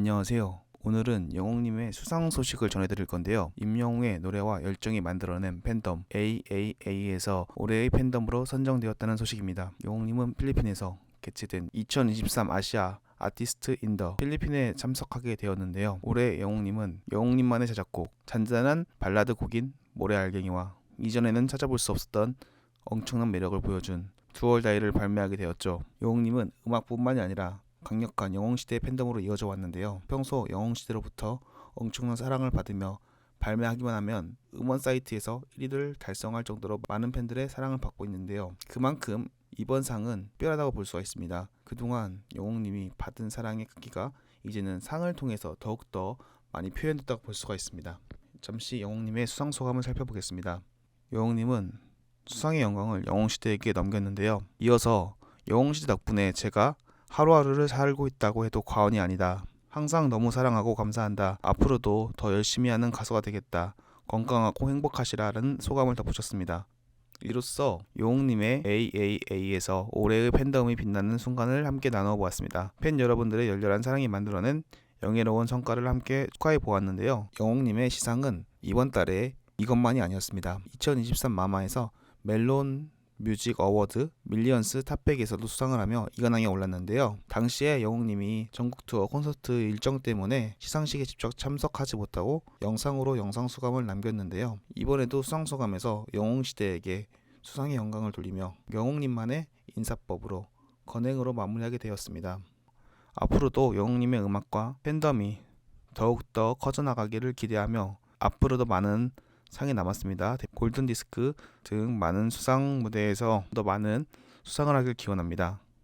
안녕하세요. 오늘은 영웅님의 수상 소식을 전해드릴 건데요. 임영웅의 노래와 열정이 만들어낸 팬덤 AAA에서 올해의 팬덤으로 선정되었다는 소식입니다. 영웅님은 필리핀에서 개최된 2023 아시아 아티스트 인더 필리핀에 참석하게 되었는데요. 올해 영웅님은 영웅님만의 자작곡 잔잔한 발라드 곡인 모래알갱이와 이전에는 찾아볼 수 없었던 엄청난 매력을 보여준 두얼 다이를 발매하게 되었죠. 영웅님은 음악뿐만이 아니라 강력한 영웅시대 팬덤으로 이어져 왔는데요. 평소 영웅시대로부터 엄청난 사랑을 받으며 발매하기만 하면 음원 사이트에서 1위를 달성할 정도로 많은 팬들의 사랑을 받고 있는데요. 그만큼 이번 상은 특별하다고 볼 수가 있습니다. 그동안 영웅님이 받은 사랑의 크기가 이제는 상을 통해서 더욱더 많이 표현됐다고 볼 수가 있습니다. 잠시 영웅님의 수상 소감을 살펴보겠습니다. 영웅님은 수상의 영광을 영웅시대에게 넘겼는데요. 이어서 영웅시대 덕분에 제가 하루하루를 살고 있다고 해도 과언이 아니다. 항상 너무 사랑하고 감사한다. 앞으로도 더 열심히 하는 가수가 되겠다. 건강하고 행복하시라는 소감을 덧붙였습니다. 이로써 용님의 AAA에서 올해의 팬덤이 빛나는 순간을 함께 나누어 보았습니다. 팬 여러분들의 열렬한 사랑이 만들어낸 영예로운 성과를 함께 축하해 보았는데요. 영웅님의 시상은 이번 달에 이것만이 아니었습니다. 2023 마마에서 멜론 뮤직 어워드 밀리언스 탑백에서도 수상을 하며 이관왕에 올랐는데요. 당시에 영웅님이 전국 투어 콘서트 일정 때문에 시상식에 직접 참석하지 못하고 영상으로 영상 소감을 남겼는데요. 이번에도 수상 소감에서 영웅 시대에게 수상의 영광을 돌리며 영웅님만의 인사법으로 건행으로 마무리하게 되었습니다. 앞으로도 영웅님의 음악과 팬덤이 더욱더 커져나가기를 기대하며 앞으로도 많은 상이 남았습니다. 골든 디스크 등 많은 수상 무대에서 더 많은 수상을 하길 기원합니다.